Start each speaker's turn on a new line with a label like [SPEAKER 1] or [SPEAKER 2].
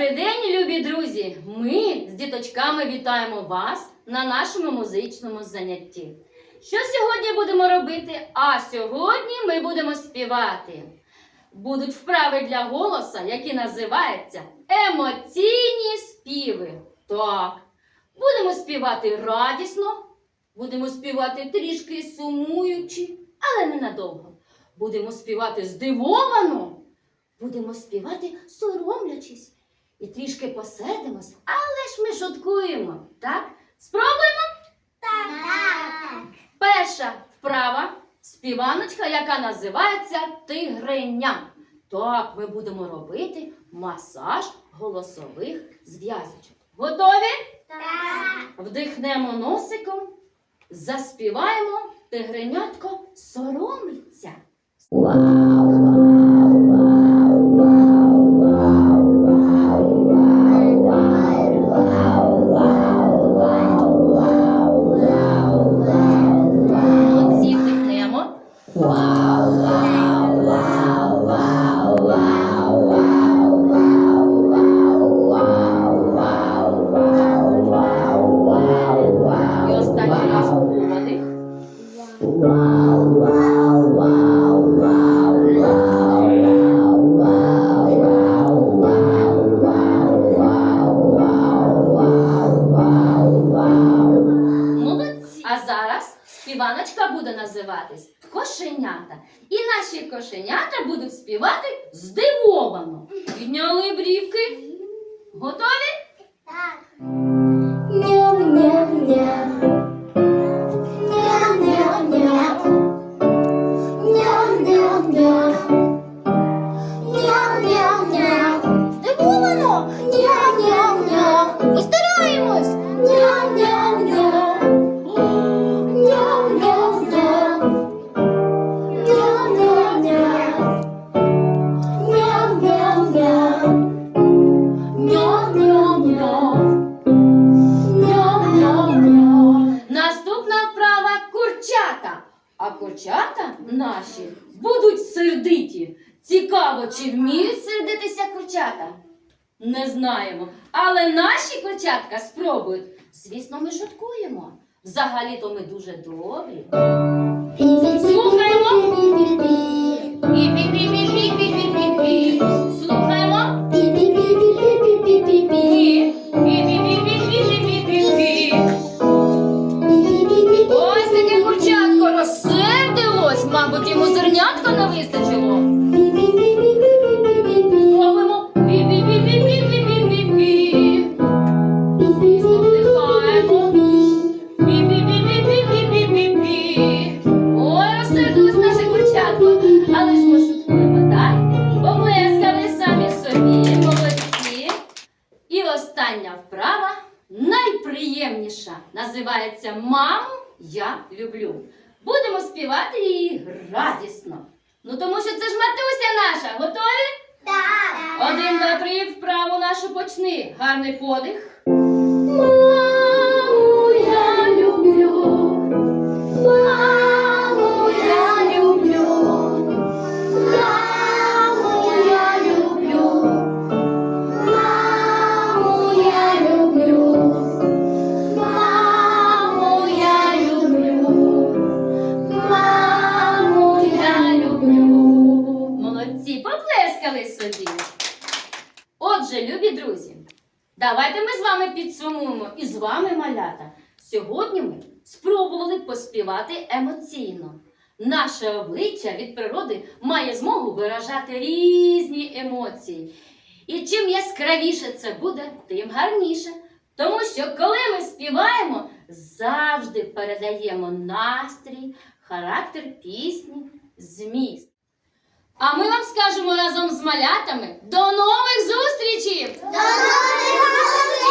[SPEAKER 1] любі друзі! Ми з діточками вітаємо вас на нашому музичному занятті. Що сьогодні будемо робити? А сьогодні ми будемо співати. Будуть вправи для голоса, які називаються емоційні співи. Так, будемо співати радісно, будемо співати трішки сумуючи, але ненадовго. Будемо співати здивовано, будемо співати соромлячись і трішки посердимось, але ж ми шуткуємо, так? Спробуємо?
[SPEAKER 2] Так.
[SPEAKER 1] Перша вправа співаночка, яка називається тигриня. Так, ми будемо робити масаж голосових зв'язочок. Готові?
[SPEAKER 2] Так.
[SPEAKER 1] Вдихнемо носиком, заспіваємо тигренятко соромиться. Молодці, називатись Кошенята. І наші кошенята будуть співати здивовано. Підняли брівки. Готові? Курчата наші будуть сердиті. Цікаво, чи вміють сердитися курчата? Не знаємо. Але наші курчатка спробують. Звісно, ми шуткуємо. Взагалі-то ми дуже добрі. Слухаємо. Найприємніша. Називається Маму я люблю. Будемо співати її радісно. Ну тому що це ж матуся наша. Готові?
[SPEAKER 2] Так.
[SPEAKER 1] Один, два, три, вправу нашу почни. Гарний подих. Поплескали собі. Отже, любі друзі, давайте ми з вами підсумуємо і з вами малята. Сьогодні ми спробували поспівати емоційно. Наше обличчя від природи має змогу виражати різні емоції. І чим яскравіше це буде, тим гарніше. Тому що коли ми співаємо, завжди передаємо настрій, характер пісні, зміст. А ми вам скажемо разом з малятами до нових зустрічей!
[SPEAKER 2] До нових зустрічей!